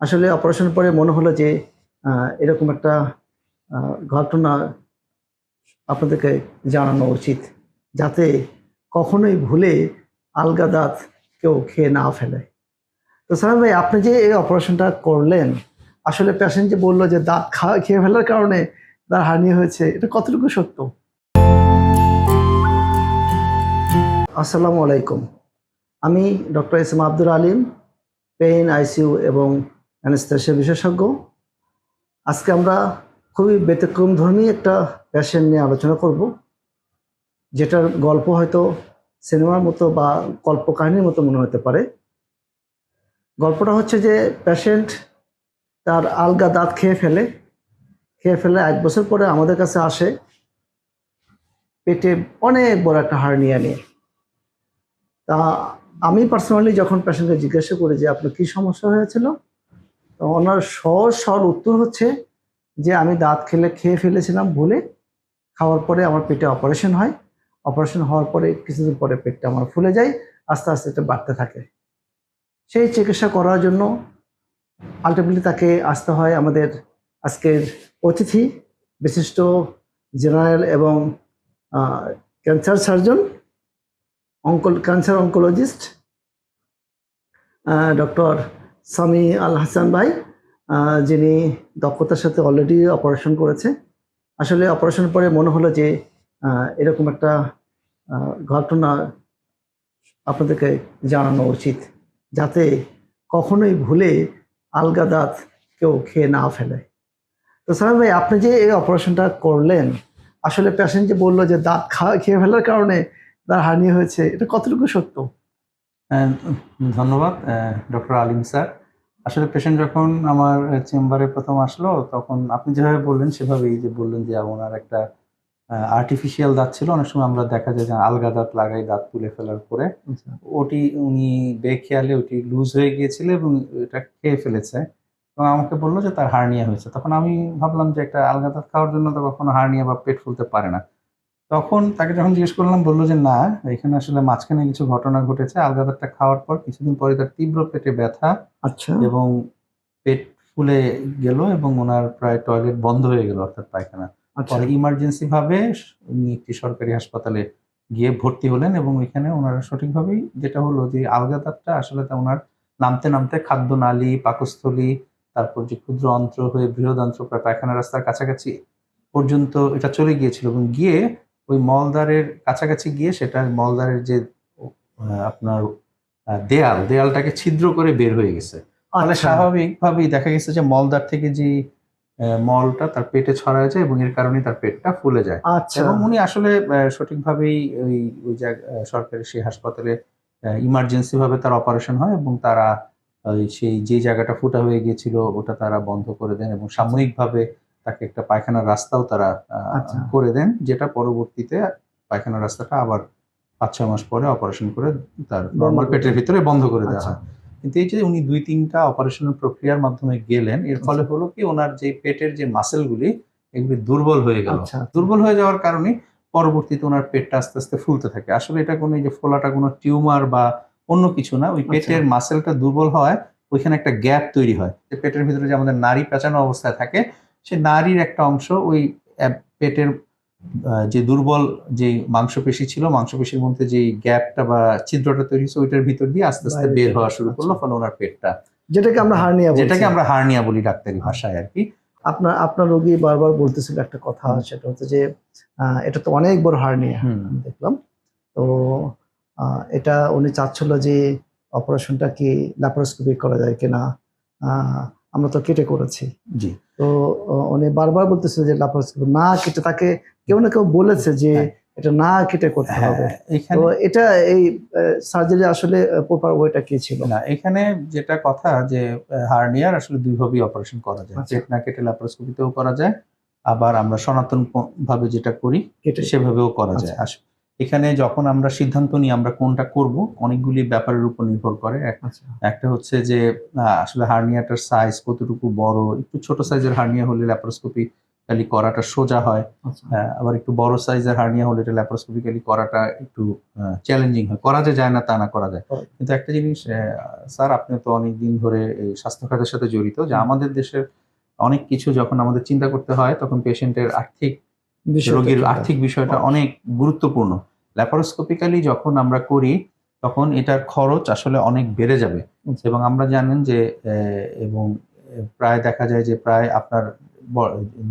আসলে অপারেশন পরে মনে হলো যে এরকম একটা ঘটনা আপনাদেরকে জানানো উচিত। যাতে কখনোই ভুলে আলগা দাঁত কেউ খেয়ে না ফেলে। তো সাহেব ভাই, আপনি যে এই অপারেশনটা করলেন, আসলে পেশেন্ট যে বলল যে দাঁত খাওয়া, খেয়ে ফেলার কারণে তার হানি হয়েছে, এটা কতটুকু সত্য? আসসালামু আলাইকুম। আমি doctor S M Abdul Alim, pain, ICU এবং অ্যানেস্থেশিয়া বিশেষজ্ঞ। আজকে আমরা খুবই ব্যতিক্রম ধর্মী একটা প্যাশেন্ট নিয়ে আলোচনা করব, যেটার গল্প হয়তো সিনেমার মতো বা কল্পকাহিনীর মতো মনে হতে পারে। গল্পটা হচ্ছে যে প্যাশেন্ট তার আলগা দাঁত খেয়ে ফেলে খেয়ে ফেলে এক বছর পরে আমাদের কাছে আসে পেটে অনেক বড় একটা হার্নিয়া নিয়ে। তা আমি পার্সোনালি যখন পেশেন্টকে জিজ্ঞাসা করি যে, আপনার কি সমস্যা হয়েছিল? তো ওনার সহজ সরল উত্তর হচ্ছে যে আমি দাঁত খেলে খেয়ে ফেলেছিলাম ভুলে খাওয়ার পরে আমার পেটে অপারেশন হয়। অপারেশন হওয়ার পরে কিছুদিন পরে পেটটা আমার ফুলে যায়, আস্তে আস্তে এটা বাড়তে থাকে। সেই চিকিৎসা করার জন্য আলটিমেটলি তাকে আসতে হয় আমাদের আজকের অতিথি, বিশিষ্ট জেনারেল এবং cancer surgeon অঙ্কল cancer oncologist doctor Sami Al Hasan ভাই যিনি দক্ষতার সাথে অলরেডি অপারেশন করেছে। আসলে অপারেশন পরে মনে হলো যে এরকম একটা ঘটনা আপনাদেরকে জানানো উচিত, যাতে কখনোই ভুলে আলগা দাঁত কেউ খেয়ে না ফেলে। তো সাহেব ভাই, আপনি যে এই অপারেশনটা করলেন, আসলে পেশেন্ট যে বলল যে দাঁত খাওয়া, খেয়ে ফেলার কারণে তার হানি হয়েছে, এটা কতটুকু সত্য? ধন্যবাদ ডক্টর আলিম স্যার। আসলে পেশেন্ট যখন আমার চেম্বারে প্রথম আসলো তখন আপনি যেভাবে বললেন সেভাবেই যে বললেন যে ওনার একটা আর্টিফিশিয়াল দাঁত ছিল। অনেক সময় আমরা দেখা যায় যে আলগা দাঁত লাগাই দাঁত তুলে ফেলার পরে। ওটি উনি বেখেয়ালে ওটি লুজ হয়ে গিয়েছিল এবং এটা খেয়ে ফেলেছে। এবং আমাকে বলল যে তার হার্নিয়া হয়েছে। তখন আমি ভাবলাম যে একটা আলগা দাঁত খাওয়ার জন্য তো কখনো হার্নিয়া বা পেট ফুলতে পারে না। তখন তাকে যখন জিজ্ঞেস করলাম বলল যে না এখানে আসলে মাঝখানে কিছু ঘটনা ঘটেছে। আলগা দাঁতটা খাওয়ার পর কিছুদিন পরে তার তীব্র পেটে ব্যথা আচ্ছা। এবং পেট ফুলে গেল এবং ওনার প্রায় টয়লেট বন্ধ হয়ে গেল অর্থাৎ পায়খানা। আচ্ছা। পরে ইমার্জেন্সি ভাবে উনি একটি সরকারি হাসপাতালে গিয়ে ভর্তি হলেন এবং ওইখানে ওনারা সঠিকভাবেই যেটা হলো যে আলগা দাঁতটা আসলে তা ওনার নামতে নামতে খাদ্য নালী পাকস্থলী তারপর যে ক্ষুদ্র অন্ত্র হয়ে বৃহদান্ত্র প্রায় পায়খানা রাস্তার কাছাকাছি পর্যন্ত এটা চলে গিয়েছিল এবং গিয়ে ওই মলদ্বারের কাছাকাছি গিয়ে সেটা মলদ্বারের যে আপনার দেয়াল দেয়ালটাকে ছিদ্র করে বের হয়ে গেছে। তাহলে আচ্ছা। স্বাভাবিকভাবেই দেখা গেছে যে মলদ্বার থেকে যে মলটা তার পেটে ছড়ায় যায় এবং এর কারণে তার পেটটা ফুলে যায়। আচ্ছা। এবং উনি আসলে সঠিকভাবেই ওই ওই সরকারি সেই হাসপাতালে ইমার্জেন্সি ভাবে তার অপারেশন হয় এবং তারা ওই সেই যে জায়গাটা ফুটা হয়ে গিয়েছিল ওটা তারা বন্ধ করে দেন এবং সাময়িকভাবে তাকে একটা পায়খানার রাস্তাও তারা আচ্ছা। করে দেন যেটা পরবর্তীতে পায়খানার রাস্তাটা আবার পাঁচ ছয় মাস পরে অপারেশন করে তার নর্মাল পেটের ভিতরে বন্ধ করে দেওয়া আচ্ছা। হয়। কিন্তু এই যে উনি দুই তিনটা অপারেশনের প্রক্রিয়ার মাধ্যমে গেলেন এর ফলে আচ্ছা। হলো কি ওনার যে পেটের যে মাসেলগুলি এগুলি দুর্বল হয়ে গেল। দুর্বল হয়ে যাওয়ার কারণে পরবর্তীতে ওনার পেটটা আস্তে আস্তে ফুলতে থাকে। আসলে এটা কোনো যে ফোলাটা কোনো টিউমার বা অন্য কিছু না ওই পেটের মাসেলটা দুর্বল হওয়ায় ওইখানে একটা গ্যাপ তৈরি হয়। যে পেটের ভিতরে যে আমাদের নারী পেঁচানো অবস্থায় থাকে সেই নারীর একটা অংশ ওই পেটের যে দুর্বল যে মাংসপেশি ছিল মাংসপেশির মধ্যে যে গ্যাপটা বা ছিদ্রটা তৈরি হয়েছে ওইটার ভিতর দিয়ে আস্তে আস্তে বের হওয়া শুরু করল আচ্ছা। ফলে ওনার পেটটা যেটাকে আমরা হার্নিয়া যেটাকে আমরা হার্নিয়া বলি ডাক্তারি ভাষায় আর কি। আপনার আপনার রোগী বারবার বলতেছিল একটা কথা সেটা হচ্ছে যে এটা তো অনেক বড় হার্নিয়া। দেখলাম। তো এটা উনি চাচ্ছিল যে অপারেশনটা কি ল্যাপারোস্কোপি করা যায় কিনা আহ, আমরা তো কেটে করেছি। জি। তো উনি বারবার বলতেছিল যে ল্যাপারোস্কোপি না কেটে তাকে কেউ না কেউ বলেছে যে হ্যাঁ। এটা না কেটে করতে হ্যাঁ হবে। তো এটা এই সার্জারি আসলে প্রপার ওয়েটা কি ছিল? না এখানে যেটা কথা যে হার্নিয়ার আসলে দুইভাবেই অপারেশন করা যায়। আচ্ছা। পেট না কেটে ল্যাপারোস্কোপিতেও করা যায় আবার আমরা সনাতন ভাবে যেটা করি কেটে। সেভাবেও করা যায়। আচ্ছা। এখানে যখন আমরা সিদ্ধান্ত নিই আমরা কোনটা করব অনেকগুলি ব্যাপারের উপর নির্ভর করে। আচ্ছা। একটা হচ্ছে যে আসলে হার্নিয়াটার সাইজ কতটুকু বড় একটু ছোট সাইজের হার্নিয়া হলে ল্যাপারোস্কোপি ল্যাপারোস্কোপিক্যালি করাটা সোজা হয়। আচ্ছা। আবার একটু বড় সাইজের হার্নিয়া হলে এটা ল্যাপারোস্কোপিক্যালি করাটা একটু চ্যালেঞ্জিং হয়। করা যে যায় না তা না করা যায়। কিন্তু একটা জিনিস স্যার আপনি তো অনেক দিন ধরে এই স্বাস্থ্য খাতের সাথে জড়িত যে আমাদের দেশের অনেক কিছু যখন আমাদের চিন্তা করতে হয় তখন পেশেন্টের আর্থিক রোগীর আর্থিক বিষয়টা অনেক গুরুত্বপূর্ণ। ল্যাপারোস্কোপিক্যালি যখন আমরা করি তখন এটার খরচ আসলে অনেক বেড়ে যাবে। আচ্ছা। এবং আমরা জানেন যে এবং প্রায় দেখা যায় যে প্রায় আপনার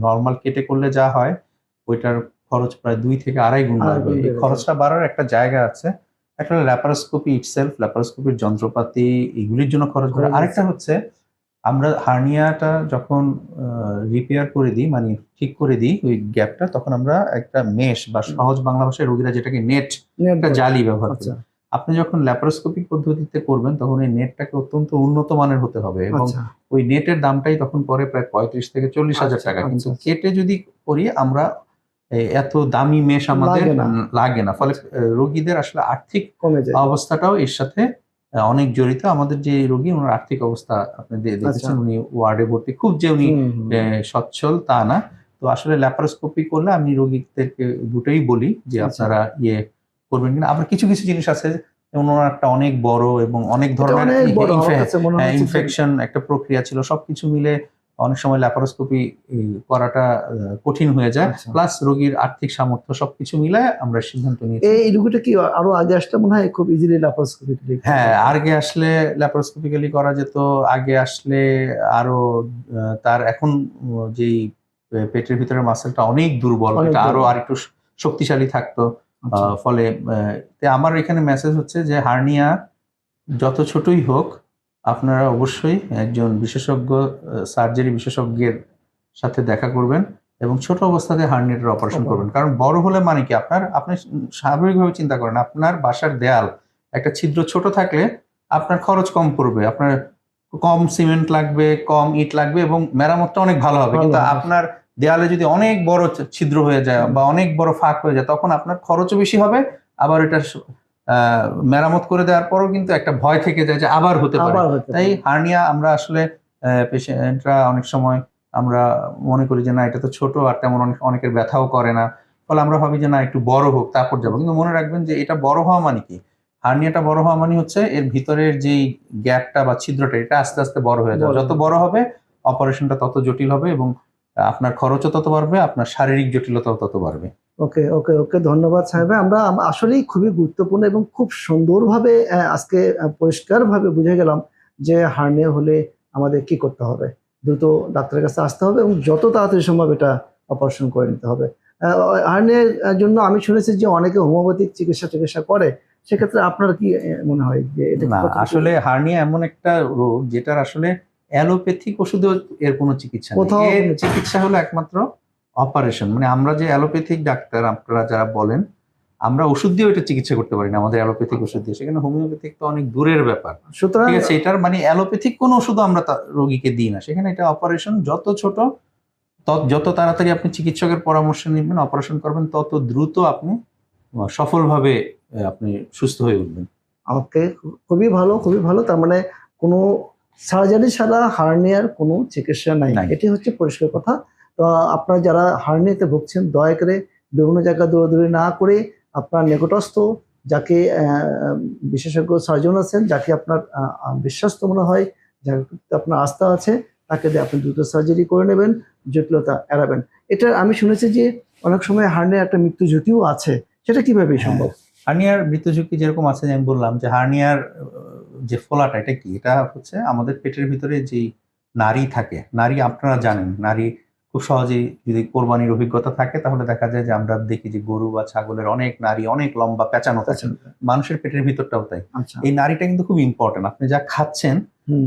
নর্মাল কেটে করলে যা হয় ওইটার খরচ প্রায় দুই থেকে আড়াই গুণ গুণ এই খরচটা বাড়ার একটা জায়গা আছে। একটা ল্যাপারোস্কোপি ইটসেলফ ল্যাপারোস্কোপির যন্ত্রপাতি এগুলির জন্য খরচ বাড়ে। আরেকটা হচ্ছে আমরা হার্নিয়াটা যখন রিপেয়ার করে দিই মানে ঠিক করে দিই ওই গ্যাপটা তখন আমরা একটা মেশ বা সহজ বাংলা ভাষায় রোগীরা যেটাকে নেট একটা জালি ব্যবহার করি। আচ্ছা। আপনি যখন ল্যাপারোস্কোপিক পদ্ধতিতে করবেন তখন এই নেটটাকে অত্যন্ত উন্নত মানের হতে হবে এবং আচ্ছা। ওই নেটের দামটাই তখন পরে প্রায় পঁয়ত্রিশ থেকে চল্লিশ হাজার আচ্ছা, টাকা। কিন্তু কেটে যদি করি আমরা এত দামি মেশ আমাদের লাগে না। ফলে রোগীদের আসলে আর্থিক অবস্থাটাও এর সাথে অনেক জড়িত। আমাদের যে রোগী ওনার আর্থিক অবস্থা আপনি দেখেছেন আচ্ছা। উনি ওয়ার্ডে ভর্তি। খুব যে উনি সচ্ছল তা না। তো আসলে ল্যাপারোস্কোপি করলে আমি রোগীদেরকে দুটোই বলি যে আচ্ছা। আপনারা ইয়ে করবেন কিনা। আবার কিছু কিছু জিনিস আছে যেমন ওনার একটা অনেক বড় এবং অনেক ধরনের ইনফেকশন একটা প্রক্রিয়া ছিল। সবকিছু মিলে অনেক সময় ল্যাপারোস্কোপি করাটা কঠিন হয়ে যায় আচ্ছা। প্লাস রোগীর আর্থিক সামর্থ্য সবকিছু মিলায় আমরা সিদ্ধান্ত নিই এই রোগীটা কি আরও আগে আসলে মনে হয় খুব ইজিলি ল্যাপারোস্কোপি হ্যাঁ আগে আসলে ল্যাপারোস্কোপিক্যালি করা যেত আগে আসলে আরও তার এখন যেই পেটের ভিতরে মাসেলটা অনেক দুর্বল এটা আরও দুর্বল। আর একটু শক্তিশালী থাকতো আচ্ছা। আহ, ফলে আমার এখানে মেসেজ হচ্ছে যে হার্নিয়া যত ছোটই হোক আপনারা অবশ্যই একজন বিশেষজ্ঞ সার্জারি বিশেষজ্ঞের সাথে দেখা করবেন এবং ছোট অবস্থাতে হার্নিয়াটার অপারেশন। করবেন। কারণ বড় হলে মানে কি? আপনার আপনি স্বাভাবিকভাবে চিন্তা করেন আপনার বাসার দেয়াল একটা ছিদ্র ছোট থাকলে আপনার খরচ কম পড়বে আপনার কম সিমেন্ট লাগবে কম ইট লাগবে এবং মেরামতটা অনেক ভালো হবে। কিন্তু আপনার দেয়ালে যদি অনেক বড় ছিদ্র হয়ে যায় বা অনেক বড় ফাঁক হয়ে যায় তখন আপনার খরচও বেশি হবে আবার এটা মেরামত করে দেওয়ার পরও কিন্তু একটা ভয় থেকে যায় যে আবার হতে পারে। তাই হার্নিয়া আমরা আসলে পেশেন্টরা অনেক সময় আমরা মনে করি যে না এটা তো ছোট আর তেমন অনেক অনেকের ব্যথাও করে না। ফলে আমরা ভাবি যে না একটু বড় হোক তারপর যাব। কিন্তু মনে রাখবেন যে এটা বড় হওয়া মানে কি? হার্নিয়াটা বড় হওয়া মানে হচ্ছে এর ভিতরের যেই গ্যাপটা বা ছিদ্রটা এটা আস্তে আস্তে বড় হয়ে যাবে। যত বড় হবে অপারেশনটা তত জটিল হবে এবং আপনার খরচও তত বাড়বে আপনার শারীরিক জটিলতাও তত বাড়বে। ওকে ওকে ওকে ধন্যবাদ সাহেব। আমরা আসলেই খুবই গুরুত্বপূর্ণ এবং খুব সুন্দরভাবে আজকে পরিষ্কারভাবে বুঝে গেলাম যে হার্নিয়া হলে আমাদের কি করতে হবে। দ্রুত ডাক্তারের কাছে আসতে হবে এবং যত তাড়াতাড়ি সম্ভব এটা অপারেশন করে নিতে হবে। আহ, হার্নিয়ার জন্য আমি শুনেছি যে অনেকে হোমিওপ্যাথিক চিকিৎসা চিকিৎসা করে। সেক্ষেত্রে আপনার কি মনে হয় যে না আসলে হার্নিয়া এমন একটা রোগ যেটার আসলে অ্যালোপ্যাথিক ওষুধেও এর কোনো চিকিৎসা কোথাও চিকিৎসা হলো একমাত্র অপারেশন মানে আমরা যে অ্যালোপ্যাথিক ডাক্তার আপনারা যারা বলেন আমরা ওষুধ দিয়ে ওইটা চিকিৎসা করতে পারি না আমাদের অ্যালোপ্যাথিক ওষুধ দিয়ে। সেখানে হোমিওপ্যাথিক তো অনেক দূরের ব্যাপার। সুতরাং ঠিক আছে এটার মানে অ্যালোপ্যাথিক কোনো ওষুধ আমরা রোগীকে দিই না। সেখানে এটা অপারেশন যত ছোট তত- যত তাড়াতাড়ি আপনি চিকিৎসকের পরামর্শ নেবেন অপারেশন করবেন তত দ্রুত আপনি সফলভাবে আপনি সুস্থ হয়ে উঠবেন। ওকে খুবই ভালো খুবই ভালো তার মানে কোনো সার্জারি ছাড়া হার্নিয়ার কোনো চিকিৎসা নাই। নাই। এটি হচ্ছে পরিষ্কার কথা। তো আপনারা যারা হার্নিয়াতে ভুগছেন দয়া করে বিভিন্ন জায়গা দৌড়াদৌড়ি না করে আপনার নিকটস্থ যাকে বিশেষজ্ঞ সার্জন আছেন যাকে আপনার বিশ্বস্ত মনে হয় প্রতি আপনার আস্থা আছে তাকে দিয়ে আপনি দ্রুত সার্জারি করে নেবেন জটিলতা এড়াবেন। এটা আমি শুনেছি যে অনেক সময় হার্নিয়ার একটা মৃত্যু ঝুঁকিও আছে। সেটা কীভাবে সম্ভব? হার্নিয়ার মৃত্যু ঝুঁকি যেরকম আছে আমি বললাম যে হার্নিয়ার যে ফোলাটা এটা কি? এটা হচ্ছে আমাদের পেটের ভিতরে যে নারী থাকে নারী আপনারা জানেন নারী খুব সহজেই যদি কোরবানির অভিজ্ঞতা থাকে তাহলে দেখা যায় যে আমরা দেখি যে গরু বা ছাগলের অনেক নারী অনেক লম্বা পেঁচানো থাকে। মানুষের পেটের ভিতরটাও তাই। আচ্ছা। এই নারীটা কিন্তু খুব ইম্পর্টেন্ট আপনি যা খাচ্ছেন।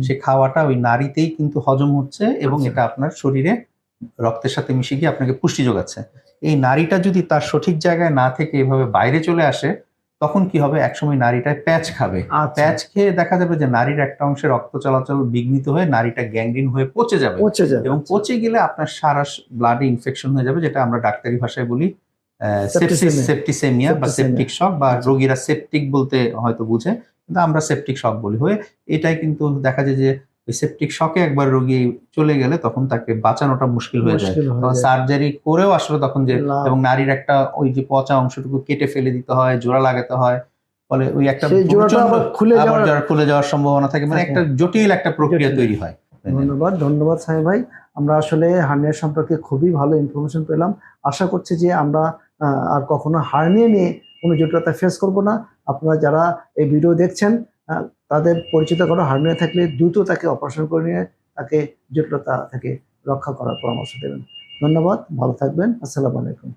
সে খাওয়াটা ওই নারীতেই কিন্তু হজম হচ্ছে এবং আচ্ছা। এটা আপনার শরীরে রক্তের সাথে মিশে গিয়ে আপনাকে পুষ্টি যোগাচ্ছে। এই নারীটা যদি তার সঠিক জায়গায় না থেকে এভাবে বাইরে চলে আসে তখন কি হবে? একসময় নারীটায় প্যাচ খাবে। আচ্ছা। প্যাচ খেয়ে দেখা যাবে যে নারীর একটা অংশে রক্ত চলাচল বিঘ্নিত হয়ে নারীটা গ্যাংগ্রিন হয়ে পচে যাবে। পচে যাবে এবং পচে গেলে আপনার সারা ব্লাডে ইনফেকশন হয়ে যাবে যেটা আমরা ডাক্তারি ভাষায় বলি. সেপ্টিসেমিয়া বা. সেপটিক শক বা রোগীরা সেপটিক বলতে হয়তো বুঝে কিন্তু আমরা সেপটিক শক বলি। হয়ে এটাই কিন্তু দেখা যায় যে ওই সেপটিক শকে একবার রোগী চলে গেলে তখন তাকে বাঁচানোটা মুশকিল হয়ে যায়। তখন সার্জারি করেও আসলে তখন যে এবং নারীর একটা ওই যে পচা অংশটুকু কেটে ফেলে দিতে হয় জোড়া লাগাতে হয়। ফলে ওই একটা খুলে যাওয়ার খুলে যাওয়ার সম্ভাবনা থাকে। মানে একটা জটিল একটা প্রক্রিয়া তৈরি হয়। ধন্যবাদ ধন্যবাদ সাহেব ভাই। আমরা আসলে হার্নিয়া সম্পর্কে খুবই ভালো ইনফরমেশন পেলাম। আশা করছি যে আমরা আর কখনো হার্নিয়া নিয়ে কোনো জটিলতা ফেস করব না। আপনারা যারা এই ভিডিও দেখছেন তাদের পরিচিত কোনো হার্নিয়া থাকলে দ্রুত তাকে অপারেশন করে নিয়ে তাকে জটিলতা থেকে রক্ষা করার পরামর্শ দেবেন। ধন্যবাদ, ভালো থাকবেন, আসসালামু আলাইকুম।